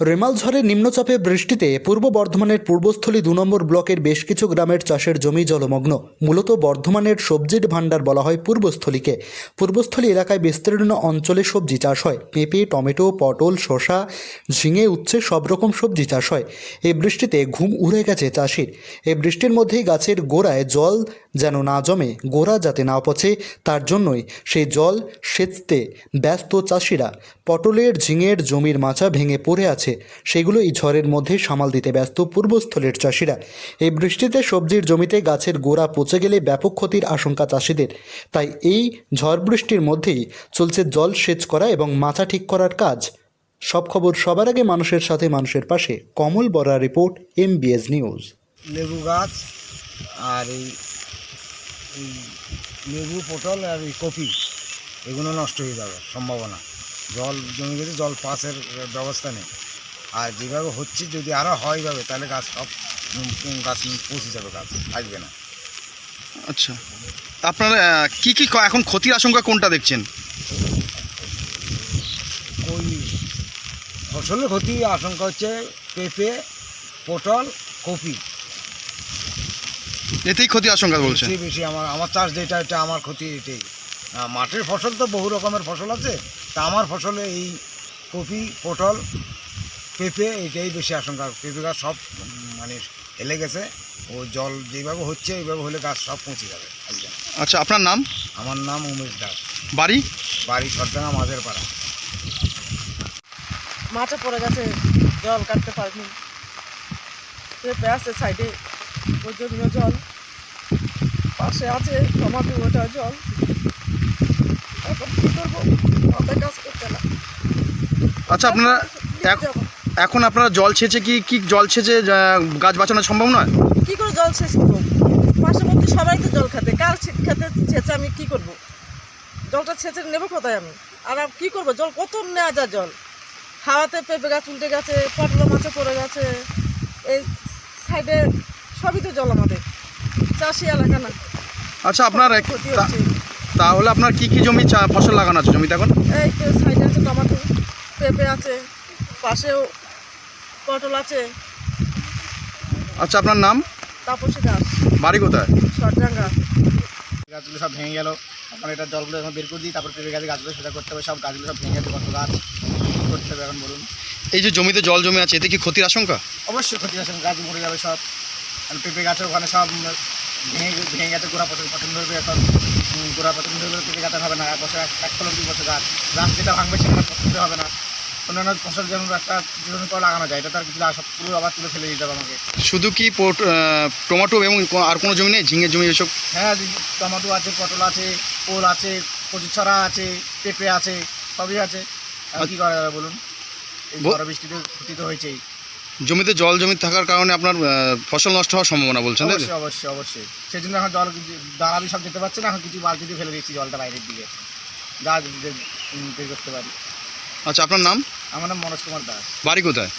রেমাল ঝড়ের নিম্নচাপে বৃষ্টিতে পূর্ব বর্ধমানের পূর্বস্থলী দু নম্বর ব্লকের বেশ কিছু গ্রামের চাষের জমি জলমগ্ন। মূলত বর্ধমানের সবজির ভাণ্ডার বলা হয় পূর্বস্থলীকে। পূর্বস্থলী এলাকায় বিস্তীর্ণ অঞ্চলে সবজি চাষ হয়। পেঁপে, টমেটো, পটল, শসা, ঝিঙে, উচ্ছে সব রকম সবজি চাষ হয়। এই বৃষ্টিতে ঘুম উড়ে গেছে চাষির। এই বৃষ্টির মধ্যেই গাছের গোড়ায় জল যেন না জমে, গোড়া যাতে না পচে, তার জন্যই সেই জল সেচতে ব্যস্ত চাষিরা। পটলের, ঝিঙের জমির মাচা ভেঙে পড়ে আছে সেগুলো এই ঝড়ের মধ্যে সামাল দিতে ব্যস্ত পূর্বস্থলের চাষিরা। এই বৃষ্টিতে সবজির জমিতে গাছের গোড়া পচে গেলে ব্যাপক ক্ষতির আশঙ্কা চাষিদের। তাই এই ঝড় বৃষ্টির মধ্যেই চলছে জল সেচ করা এবং মাচা ঠিক করার কাজ। সব খবর সবার আগে মানুষের সাথে মানুষের পাশে। Kamal Bora report, MBS news. লেবু গাছ আর এই লেবু, পটল আর এই কপি, এগুলো নষ্ট হয়ে যাবে, সম্ভাবনা। জল জমে জল পাসের ব্যবস্থা নেই। আর যেভাবে হচ্ছে যদি আরও হয় যাবে তাহলে গাছ সব গাছ পচে যাবে গাছ থাকবে না। আচ্ছা। আপনারা কি কি এখন ক্ষতির আশঙ্কা কোনটা দেখছেন? ওই ফসলের ক্ষতি আশঙ্কা হচ্ছে পেঁপে পটল কপি। এতেই ক্ষতি আশঙ্কা বলছেন? বেশি আমার আমার চাষ যেটা এটা আমার ক্ষতি এটাই। মাঠের ফসল তো বহু রকমের ফসল আছে। তা আমার ফসলে এই কপি পটল পেঁপে এটাই বেশি আশঙ্কা। পেঁপে গাছ সব মানে হেলে গেছে। ও জল যেভাবে হচ্ছে এইভাবে হলে গাছ সব পৌঁছে যাবে। আচ্ছা আপনার নাম? আমার নাম উমেশ দাস। বাড়ি? বাড়ি সরডাঙ্গা মাঝের পাড়া মাছে পড়ে গেছে জল কাটতে পারিনি। পেঁপে আছে সাইডে ওই জন্য জল। পাশে আছে টমাটো ওটা জল। এখন কী করব? মাথায় কাজ করতে না আচ্ছা আপনারা। এখন আপনারা জল ছেঁচে কি কি জল ছেঁচে গাছ বাঁচানো সম্ভব নয়? কি করে জল শেষ করব পার্শ্ববর্তী সবাই তো জল খাতে। কার খেতে ছেঁচে আমি কি করব? জলটা ছেঁচে নেব কোথায় আমি? আর কী করব? জল কত নেওয়া যায় জল? হাওয়াতে পেঁপে গাছ উল্টে গেছে পটল মাছে পড়ে গেছে। এই সাইডে সবই তো জল আমাদের। চাষি এলাকা না। আচ্ছা আপনার তাহলে আপনার কি কি জমি ফসল লাগানো আছে জমিতে এখন? এই সাইডে আছে টমাটো পেঁপে আছে। পাশেও পটল আছে। আচ্ছা আপনার নাম? তাপসী দাস। বাড়ি কোথায়? সরডাঙ্গা গাছগুলো সব ভেঙে গেল। এখন এটা জলগুলো এখন বের করে দিই তারপর পেঁপে গাছে গাছগুলো সোজা করতে হবে। সব গাছগুলো সব ভেঙে গেছে কত গাছ করতে হবে এখন বলুন। এই যে জমিতে জল জমে আছে এতে কি ক্ষতির আশঙ্কা? অবশ্যই ক্ষতি আছে গাছ মরে যাবে সব। আর পেঁপে গাছের ওখানে সব ভেঙে ভেঙে গেছে গোড়া পছন্দ পছন্দ ধরবে এখন। গোড়া পছন্দ ধরবে পেঁপে গাছে হবে না এক বছর এক এক ফলন দুই বছর গাছ। গাছ যেটা ভাঙবে সেখানে পছন্দ হবে না। অন্যান্য ফসল যেমন একটা যেমন করে লাগানো যায় এটা তার কিছু সব পুরো আবার তুলে ফেলে দিতে হবে আমাকে। শুধু কি টমেটো এবং আর কোনো জমি নেই? ঝিঙের জমি এসব? হ্যাঁ টমেটো আছে পটল আছে ওল আছে কচু ছড়া আছে পেঁপে আছে সবই আছে। আর কি করা যাবে বলুন? এই ঝড় বৃষ্টিতে ক্ষতি তো হয়েছেই। জমিতে জল জমি থাকার কারণে আপনার ফসল নষ্ট হওয়ার সম্ভাবনা বলছেন অবশ্যই অবশ্যই অবশ্যই। সেই জন্য এখন জল দাঁড়াবি সব যেতে পারছে না এখন কিছু বালতি দিয়ে ফেলে দিচ্ছি জলটা বাইরের দিকে। যা বের করতে পারি। আচ্ছা আপনার নাম? আমার নাম মনোজ কুমার দাস। বাড়ি কোথায়?